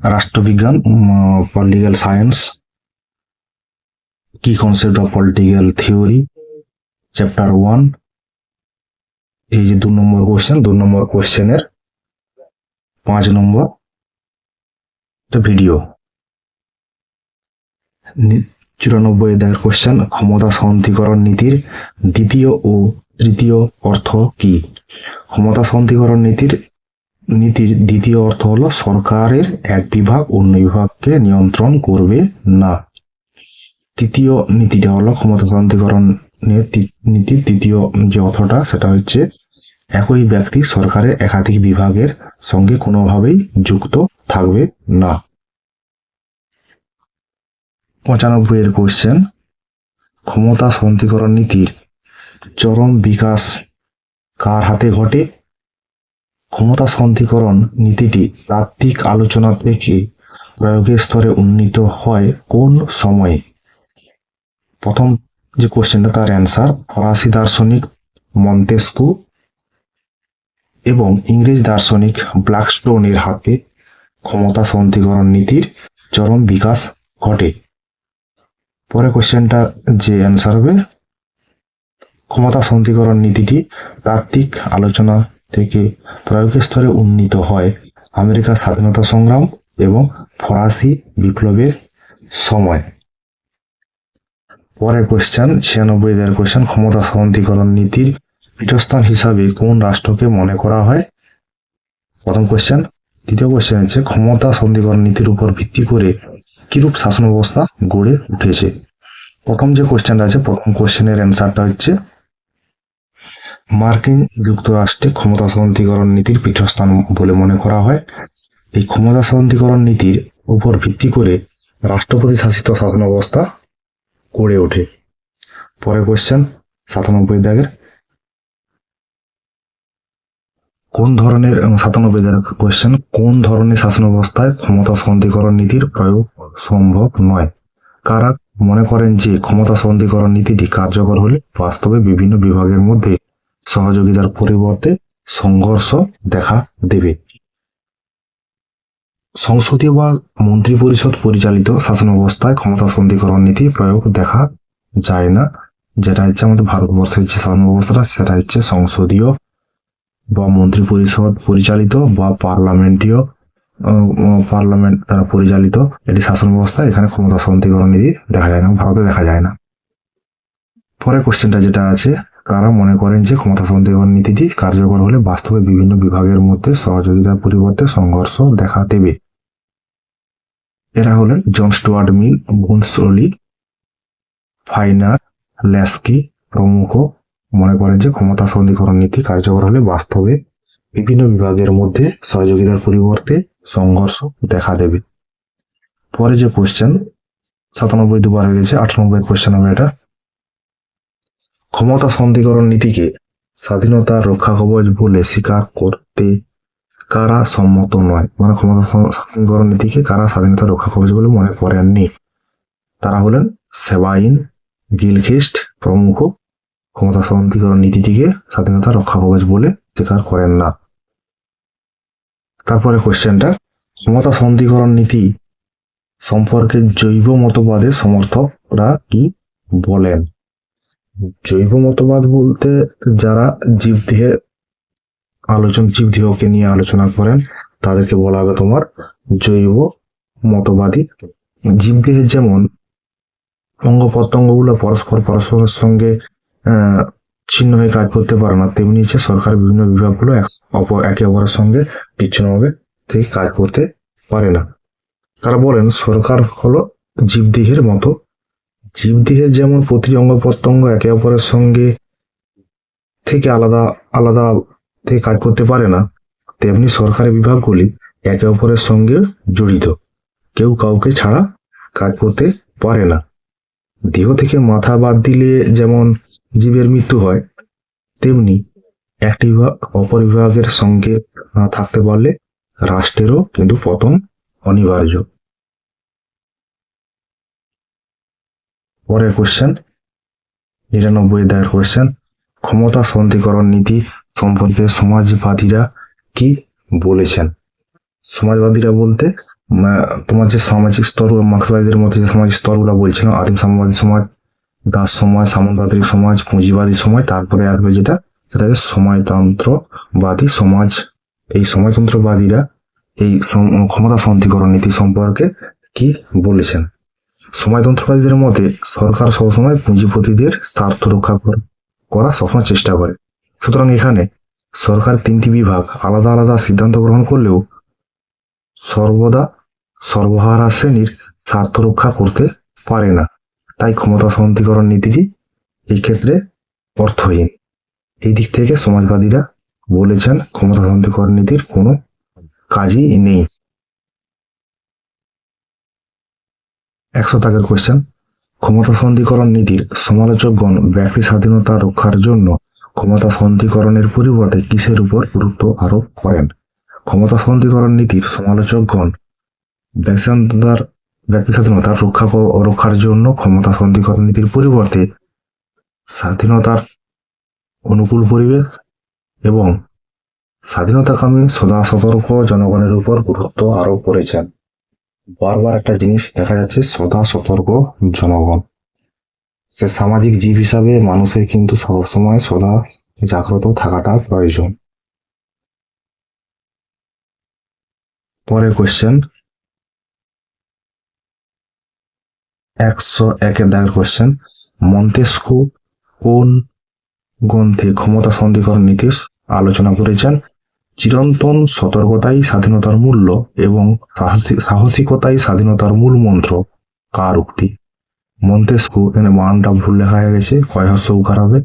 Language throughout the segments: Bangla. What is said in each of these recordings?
রাষ্ট্রবিজ্ঞান পলিটিক্যাল সায়েন্স কি concept of political theory chapter one এই যে দু নম্বর কোশ্চেন দু নম্বর কোশ্চেনের পাঁচ নম্বর ভিডিও চুরানব্বই দেখার কোশ্চেন ক্ষমতা সন্ধিকরণ নীতির দ্বিতীয় ও তৃতীয় অর্থ কি? ক্ষমতা সন্ধিকরণ নীতির নীতির দ্বিতীয় অর্থ হলো সরকারের এক বিভাগ অন্য বিভাগকে নিয়ন্ত্রণ করবে না। তৃতীয় নীতিটা হলো ক্ষমতা সন্ধিকরণের তি- নীতির তৃতীয় যে অর্থটা, সেটা হচ্ছে একই ব্যক্তি সরকারের একাধিক বিভাগের সঙ্গে কোনোভাবেই যুক্ত থাকবে না। পঁচানব্বই এর কোশ্চেন ক্ষমতা সন্ধিকরণ নীতির চরম বিকাশ কার হাতে ঘটে? ক্ষমতা সন্ধিকরণ নীতিটি তাত্ত্বিক আলোচনা থেকে প্রয়োগের স্তরে উন্নীত হয় কোন সময়ে? প্রথম যে কোশ্চেনটা, তার অ্যান্সার ফরাসি দার্শনিক মন্তেস্কু এবং ইংরেজ দার্শনিক ব্ল্যাকস্টোনের হাতে ক্ষমতা সন্ধিকরণ নীতির চরম বিকাশ ঘটে। পরে কোশ্চেনটা যে অ্যান্সার হবে ক্ষমতা সন্ধিকরণ নীতিটি তাত্ত্বিক আলোচনা থেকে প্রয়োগের স্তরে উন্নীত হয়। আমেরিকার স্বাধীনতা সংগ্রাম এবং ফরাসি বিপ্লবের সময়। পরের কোশ্চেন ছিয়ানব্বই এর কোশ্চেন ক্ষমতা সন্ধিকরণ নীতির পীঠস্থান হিসাবে কোন রাষ্ট্রকে মনে করা হয়? প্রথম কোশ্চেন দ্বিতীয় কোশ্চেন হচ্ছে, ক্ষমতা সন্ধিকরণ নীতির উপর ভিত্তি করে কিরূপ শাসন ব্যবস্থা গড়ে উঠেছে? প্রথম যে কোশ্চেনটা আছে, প্রথম কোশ্চেনের অ্যান্সারটা হচ্ছে মার্কিন যুক্তরাষ্ট্রে ক্ষমতা সন্ধিকরণ নীতির পীঠস্থান বলে মনে করা হয়। এই ক্ষমতা সন্ধিকরণ নীতির উপর ভিত্তি করে রাষ্ট্রপতি শাসিত শাসন ব্যবস্থা গড়ে ওঠে। পরের কোশ্চেন সাতানব্বই দাগের কোন ধরনের সাতানব্বই দাগের কোশ্চেন কোন ধরনের শাসন ব্যবস্থায় ক্ষমতা সন্ধিকরণ নীতির প্রয়োগ সম্ভব নয়? কারা মনে করেন যে ক্ষমতা সন্ধিকরণ নীতিটি কার্যকর হলে বাস্তবে বিভিন্ন বিভাগের মধ্যে সহযোগিতার পরিবর্তে সংঘর্ষ দেখা দেবে। সংসদীয় বা মন্ত্রী পরিষদ পরিচালিত শাসন ব্যবস্থায় ক্ষমতা সন্ধিকরণ নীতি প্রয়োগ দেখা যায় না। যেটা হচ্ছে আমাদের ভারতবর্ষের যে শাসন ব্যবস্থাটা সেটা হচ্ছে সংসদীয় বা মন্ত্রী পরিষদ পরিচালিত বা পার্লামেন্টীয় পার্লামেন্ট দ্বারা পরিচালিত এটি শাসন ব্যবস্থা এখানে ক্ষমতা সন্ধিকরণ নীতি দেখা যায় না, ভারতে দেখা যায় না। পরে কোশ্চেনটা যেটা আছে কারা মনে করেন যে ক্ষমতা সন্ধিকরণ নীতিটি কার্যকর হলে বাস্তবে বিভিন্ন বিভাগের মধ্যে সহযোগিতার পরিবর্তে সংঘর্ষ দেখা দেবে। এরা হলেন জন স্টুয়ার্ট মিল বুনসলি ফাইনার, ল্যাস্কি প্রমুখ। মনে করেন যে ক্ষমতা সন্ধিকরণ নীতি কার্যকর হলে বাস্তবে বিভিন্ন বিভাগের মধ্যে সহযোগিতার পরিবর্তে সংঘর্ষ দেখা দেবে। পরে যে কোশ্চেন সাতানব্বই দুবার হয়ে গেছে, আটানব্বই কোশ্চেন হবে এটা। ক্ষমতা সন্ধিকরণ নীতিকে স্বাধীনতা রক্ষা কবচ বলে স্বীকার করতে কারা সম্মত নয়? মানে ক্ষমতা সন্ধিকরণ নীতিকে কারা স্বাধীনতা রক্ষা কবচ বলে মনে করেননি? তারা হলেন সেবাইন গিলখিস্ট প্রমুখ ক্ষমতা সন্ধিকরণ নীতিটিকে স্বাধীনতা রক্ষা কবচ বলে স্বীকার করেন না। তারপরে কোশ্চেনটা, ক্ষমতা সন্ধিকরণ নীতি সম্পর্কে জৈব মতবাদের সমর্থকরা কি বলেন? জৈব মতবাদ বলতে যারা জীব জীবদেহে আলোচনা জীব জীবদেহকে নিয়ে আলোচনা করেন, তাদেরকে বলা হবে তোমার জৈব মতবাদী। জীব জীবদেহের যেমন অঙ্গ প্রত্যঙ্গগুলো পরস্পর পরস্পরের সঙ্গে ছিন্ন হয়ে কাজ করতে পারে না, তেমনি হচ্ছে সরকার বিভিন্ন বিভাগগুলো একে অপরের সঙ্গে বিচ্ছিন্নভাবে থেকে কাজ করতে পারে না। তারা বলেন, সরকার হলো জীবদেহের মতো জীবদেহের যেমন প্রতি অঙ্গ প্রত্যঙ্গ একে অপরের সঙ্গে থেকে আলাদা আলাদা থেকে কাজ করতে পারে না, তেমনি সরকারি বিভাগগুলি একে অপরের সঙ্গে জড়িত। কেউ কাউকে ছাড়া কাজ করতে পারে না। দেহ থেকে মাথা বাদ দিলে যেমন জীবের মৃত্যু হয়, তেমনি একটি বিভাগ অপর বিভাগের সঙ্গে না থাকতে পারলে রাষ্ট্রেরও কিন্তু পতন অনিবার্য। পরের কোশ্চেন নিরানব্বই দায়ের কোশ্চেন ক্ষমতা সন্ধিকরণ নীতি সম্পর্কে সমাজবাদীরা কি বলেছেন? সমাজবাদীরা বলতে তোমার যে সামাজিক স্তর, মার্ক্সবাদীদের মধ্যে যে সামাজিক স্তরগুলো বলছিলাম, আদিম সাম্যবাদী সমাজ, দাস সমাজ সামন্তবাদী সমাজ, পুঁজিবাদী সমাজ, তারপরে আসবে যেটা, সেটা হচ্ছে সমাজতন্ত্রবাদী সমাজ। এই সমাজতন্ত্রবাদীরা এই ক্ষমতা সন্ধিকরণ নীতি সম্পর্কে কি বলেছেন? সমাজতন্ত্রবাদীদের মতে সরকার সবসময় পুঁজিপতিদের স্বার্থ রক্ষা কর- সবসময় চেষ্টা করে। সুতরাং এখানে সরকার তিনটি বিভাগ আলাদা আলাদা সিদ্ধান্ত গ্রহণ করলেও সর্বদা সর্বহারা শ্রেণির স্বার্থ রক্ষা করতে পারে না। তাই ক্ষমতা সন্ধিকরণ নীতিটি এই ক্ষেত্রে অর্থহীন। এই দিক থেকে সমাজবাদীরা বলেছেন, ক্ষমতা সন্ধিকরণ নীতির কোনো কাজই নেই। একশো তাকের কোয়েশ্চেন ক্ষমতা সন্ধিকরণ নীতির সমালোচকগণ ব্যক্তি স্বাধীনতা রক্ষার জন্য ক্ষমতা সন্ধিকরণের পরিবর্তে কিসের উপর গুরুত্ব আরোপ করেন? ক্ষমতা সন্ধিকরণ নীতির সমালোচকগণ ব্যক্তি স্বাধীনতার, ব্যক্তি স্বাধীনতা রক্ষা রক্ষার জন্য ক্ষমতা সন্ধিকরণ নীতির পরিবর্তে স্বাধীনতার অনুকূল পরিবেশ এবং স্বাধীনতাকামী সদা সতর্ক জনগণের উপর গুরুত্ব আরোপ করেছেন। বারবার একটা জিনিস দেখা যাচ্ছে, সদা সতর্ক জনগণ। সে সামাজিক জীব হিসাবে মানুষের কিন্তু সবসময় সদা জাগ্রত থাকাটা প্রয়োজন। পরের কোয়েশ্চেন একশো একের দাগের কোশ্চেন মন্তেস্কু কোন গ্রন্থে ক্ষমতা সন্ধিকরণ নীতি আলোচনা করেছেন? চিরন্তন সতর্কতাই স্বাধীনতার মূল্য এবং সাহসী- সাহসিকতাই স্বাধীনতার মূল মন্ত্র। কার উক্তি? মন্তেস্কু এখানে মানটা ভুল লেখা হয়ে গেছে। কয় হস্য উকার হবে?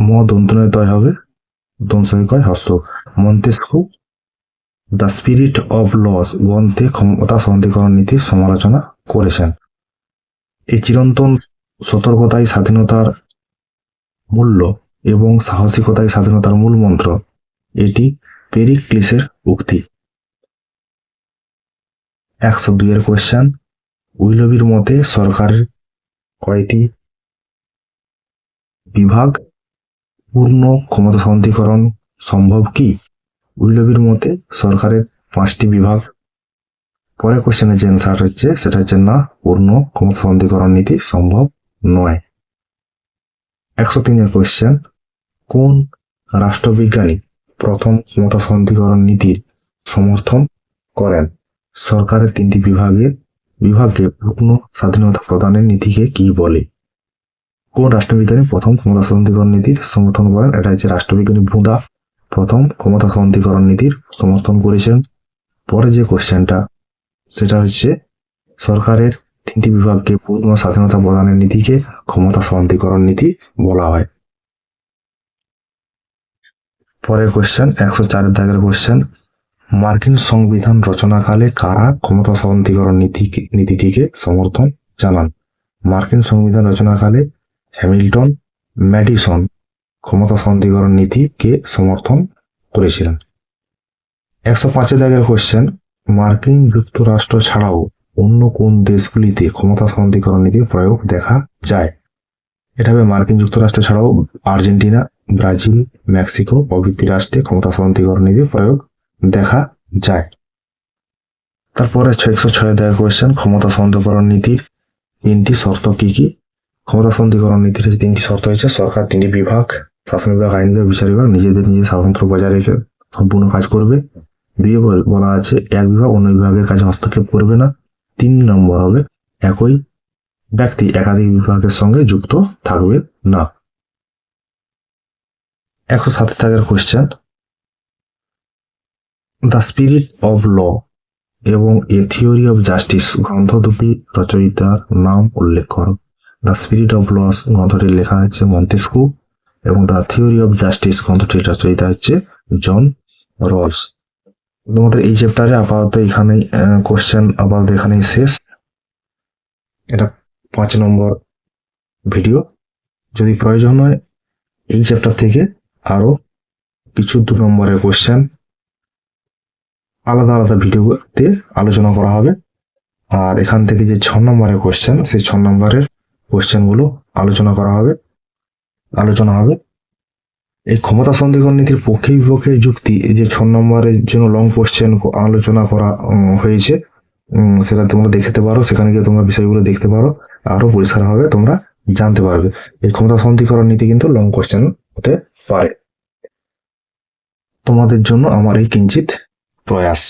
ম দন্তনয় তয় হবে। দন্তনয় কয় হস্য Montesquieu, the spirit of laws গ্রন্থে ক্ষমতা সন্ধিকরণ নীতির সমালোচনা করেছেন। এই চিরন্তন সতর্কতাই স্বাধীনতার মূল্য এবং সাহসিকতাই স্বাধীনতার মূল মন্ত্র। এটি পেরিক্লিসের উক্তি। একশো দুইয়ের কোয়েশ্চেন উইলবির মতে সরকারের কয়টি বিভাগ পূর্ণ ক্ষমতা সন্ধিকরণ সম্ভব কি? উইলবির মতে সরকারের পাঁচটি বিভাগ। পরের কোশ্চেনের যে অ্যান্সার হচ্ছে, সেটা হচ্ছে না, পূর্ণ ক্ষমতা সন্ধিকরণ নীতি সম্ভব নয়। একশো তিনের কোশ্চেন কোন রাষ্ট্রবিজ্ঞানী প্রথম ক্ষমতা সন্ধিকরণ নীতির সমর্থন করেন। সরকারের তিনটি বিভাগের বিভাগকে পূর্ণ স্বাধীনতা প্রদানের নীতিকে কি বলে? কোন রাষ্ট্রবিজ্ঞানী প্রথম ক্ষমতা সন্ধিকরণ নীতির সমর্থন করেন? এটা হচ্ছে রাষ্ট্রবিজ্ঞানী বুদা প্রথম ক্ষমতা সন্ধিকরণ নীতির সমর্থন করেছেন। পরে যে কোশ্চেনটা, সেটা হচ্ছে সরকারের তিনটি বিভাগকে পূর্ণ স্বাধীনতা প্রদানের নীতিকে ক্ষমতা সন্ধিকরণ নীতি বলা হয়। পরের কোশ্চেন একশো চারের দাগের কোশ্চেন মার্কিন সংবিধান রচনাকালে কারা ক্ষমতা সন্ধিকরণ নীতি নীতিটিকে সমর্থন জানান? মার্কিন সংবিধান রচনাকালে হ্যামিল্টন, ম্যাডিসন ক্ষমতা সন্ধিকরণ নীতিকে সমর্থন করেছিলেন। একশো পাঁচের দাগের কোশ্চেন মার্কিন যুক্তরাষ্ট্র ছাড়াও অন্য কোন দেশগুলিতে ক্ষমতা সন্ধিকরণ নীতির প্রয়োগ দেখা যায়? এটা হবে মার্কিন যুক্তরাষ্ট্র ছাড়াও আর্জেন্টিনা ব্রাজিল, মেক্সিকো প্রভৃতি রাষ্ট্রে ক্ষমতা সন্ধিকরণ নীতির প্রয়োগ দেখা যায়। তারপরে একশো ছয় দেওয়ার কোয়েশ্চেন ক্ষমতা সন্ধিকরণ নীতির তিনটি শর্ত কি কি? ক্ষমতা সন্ধিকরণ নীতির তিনটি শর্ত হয়েছে, সরকার তিনটি বিভাগ, শাসন বিভাগ, আইন বিভাগ, বিচার বিভাগ, নিজেদের নিজের স্বাতন্ত্র্য বজায় রেখে সম্পূর্ণ কাজ করবে। দিয়ে বল- বলা আছে, এক বিভাগ অন্য বিভাগের কাজে হস্তক্ষেপ করবে না। তিন নম্বর হবে, একই ব্যক্তি একাধিক বিভাগের সঙ্গে যুক্ত থাকবে না। একশো সাত থাকার question the spirit of law এবং এ থিওরি অফ জাস্টিস গ্রন্থ দুটি রচয়িতার নাম উল্লেখ করো। দ্য স্পিরিট অফ ল গ্রন্থটি লেখা হচ্ছে মন্তেস্কু এবং দ্য থিওরি অফ জাস্টিস গ্রন্থটির রচয়িতা হচ্ছে জন রলস। তোমাদের এই চ্যাপ্টারে আপাতত এখানে কোশ্চেন আপাতত এখানেই শেষ। এটা পাঁচ নম্বর ভিডিও যদি প্রয়োজন হয়, এই চ্যাপ্টার থেকে আরও কিছু দু নম্বরের কোশ্চেন আলাদা আলাদা ভিডিওতে আলোচনা করা হবে। আর এখান থেকে যে ছ নম্বরের কোশ্চেন সেই ছ নম্বরের কোশ্চেনগুলো আলোচনা করা হবে। আলোচনা হবে। এই ক্ষমতা সন্ধিকরণ নীতির পক্ষে বিপক্ষে যুক্তি, এই যে ছ নম্বরের জন্য লং কোশ্চেন আলোচনা করা হয়েছে সেটা তোমরা দেখতে পারো। সেখানে গিয়ে তোমরা বিষয়গুলো দেখতে পারো। আরও পরিষ্কারভাবে তোমরা জানতে পারবে। এই ক্ষমতা সন্ধিকরণ নীতি কিন্তু লং কোশ্চেন হতে পারে তোমাদের জন্য আমার এই কিঞ্চিত প্রয়াস।